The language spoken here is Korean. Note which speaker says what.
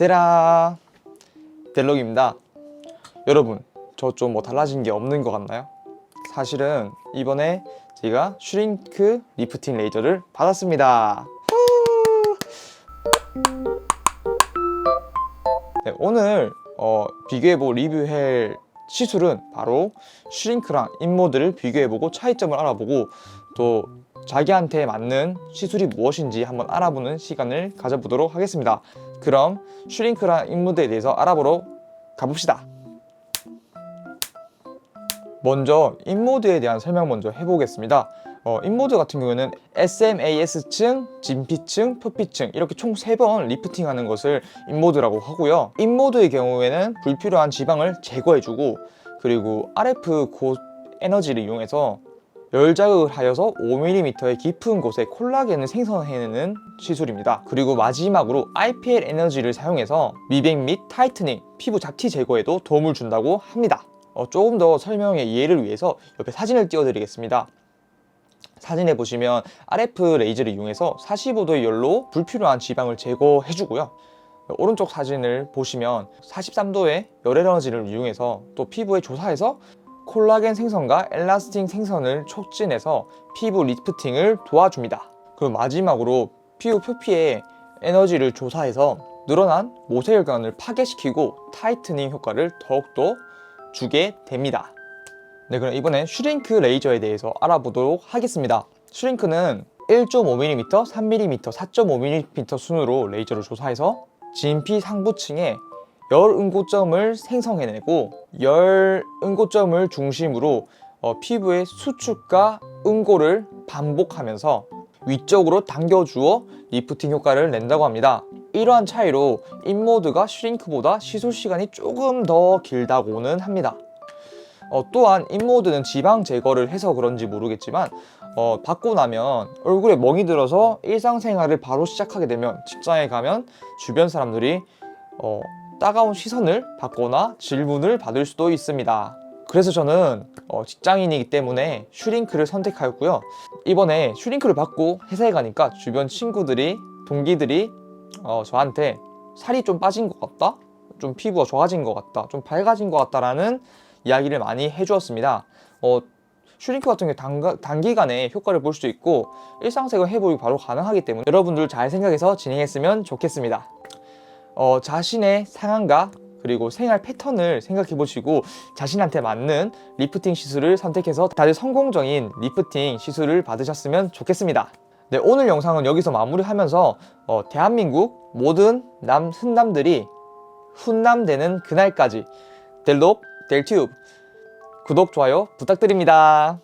Speaker 1: 데라 델록입니다. 여러분 저 좀 뭐 달라진 게 없는 것 같나요? 사실은 이번에 제가 슈링크 리프팅 레이저를 받았습니다. 후! 네, 오늘 어, 비교해보고 리뷰할 시술은 바로 슈링크랑 인모드를 비교해보고 차이점을 알아보고 또 자기한테 맞는 시술이 무엇인지 한번 알아보는 시간을 가져보도록 하겠습니다. 그럼 슈링크랑 인모드에 대해서 알아보러 가봅시다. 먼저 인모드에 대한 설명 먼저 해보겠습니다. 어, 인모드 같은 경우에는 SMAS층, 진피층, 표피층 이렇게 총 3번 리프팅하는 것을 인모드라고 하고요. 인모드의 경우에는 불필요한 지방을 제거해주고 그리고 RF 고 에너지를 이용해서 열 자극을 하여서 5mm의 깊은 곳에 콜라겐을 생성해내는 시술입니다. 그리고 마지막으로 IPL 에너지를 사용해서 미백 및 타이트닝, 피부 잡티 제거에도 도움을 준다고 합니다. 어, 조금 더 설명의 이해를 위해서 옆에 사진을 띄워드리겠습니다. 사진에 보시면 RF 레이저를 이용해서 45도의 열로 불필요한 지방을 제거해주고요. 오른쪽 사진을 보시면 43도의 열 에너지를 이용해서 또 피부에 조사해서 콜라겐 생성과 엘라스틴 생성을 촉진해서 피부 리프팅을 도와줍니다. 그리고 마지막으로 피부 표피에 에너지를 조사해서 늘어난 모세혈관을 파괴시키고 타이트닝 효과를 더욱더 주게 됩니다. 네, 그럼 이번엔 슈링크 레이저에 대해서 알아보도록 하겠습니다. 슈링크는 1.5mm, 3mm, 4.5mm 순으로 레이저를 조사해서 진피 상부층에 열 응고점을 생성해내고 열 응고점을 중심으로 어, 피부의 수축과 응고를 반복하면서 위쪽으로 당겨주어 리프팅 효과를 낸다고 합니다. 이러한 차이로 인모드가 슈링크보다 시술 시간이 조금 더 길다고는 합니다. 어, 또한 인모드는 지방 제거를 해서 그런지 모르겠지만 어, 받고 나면 얼굴에 멍이 들어서 일상생활을 바로 시작하게 되면 직장에 가면 주변 사람들이 어, 따가운 시선을 받거나 질문을 받을 수도 있습니다. 그래서 저는 어, 직장인이기 때문에 슈링크를 선택하였고요. 이번에 슈링크를 받고 회사에 가니까 주변 친구들이 동기들이 어, 저한테 살이 좀 빠진 것 같다, 좀 피부가 좋아진 것 같다, 좀 밝아진 것 같다라는 이야기를 많이 해주었습니다. 어, 슈링크 같은 게 단, 단기간에 효과를 볼수 있고 일상생활 회복이 바로 가능하기 때문에 여러분들 잘 생각해서 진행했으면 좋겠습니다. 어, 자신의 상황과 그리고 생활 패턴을 생각해 보시고 자신한테 맞는 리프팅 시술을 선택해서 다들 성공적인 리프팅 시술을 받으셨으면 좋겠습니다. 네, 오늘 영상은 여기서 마무리하면서 어, 대한민국 모든 남 흔남들이 훈남되는 그날까지 델록 델튜브 구독 좋아요 부탁드립니다.